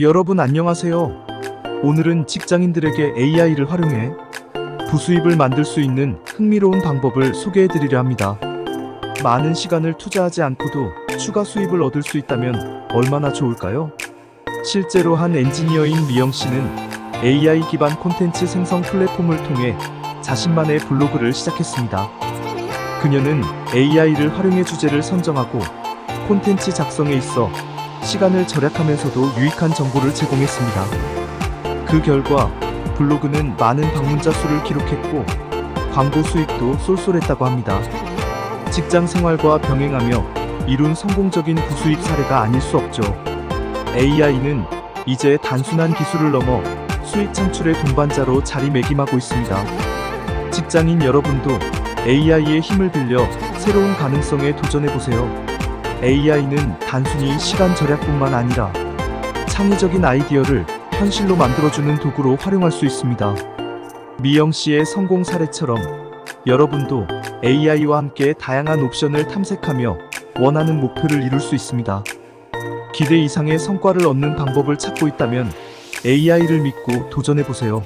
여러분 안녕하세요. 오늘은 직장인들에게 AI를 활용해 부수입을 만들 수 있는 흥미로운 방법을 소개해 드리려 합니다. 많은 시간을 투자하지 않고도 추가 수입을 얻을 수 있다면 얼마나 좋을까요? 실제로 한 엔지니어인 미영 씨는 AI 기반 콘텐츠 생성 플랫폼을 통해 자신만의 블로그를 시작했습니다. 그녀는 AI를 활용해 주제를 선정하고 콘텐츠 작성에 있어 시간을 절약하면서도 유익한 정보를 제공했습니다. 그 결과 블로그는 많은 방문자 수를 기록했고 광고 수익도 쏠쏠했다고 합니다. 직장 생활과 병행하며 이룬 성공적인 부수입 사례가 아닐 수 없죠. AI는 이제 단순한 기술을 넘어 수익 창출의 동반자로 자리매김하고 있습니다. 직장인 여러분도 AI의 힘을 빌려 새로운 가능성에 도전해보세요. AI는 단순히 시간 절약뿐만 아니라 창의적인 아이디어를 현실로 만들어주는 도구로 활용할 수 있습니다. 미영 씨의 성공 사례처럼 여러분도 AI와 함께 다양한 옵션을 탐색하며 원하는 목표를 이룰 수 있습니다. 기대 이상의 성과를 얻는 방법을 찾고 있다면 AI를 믿고 도전해보세요.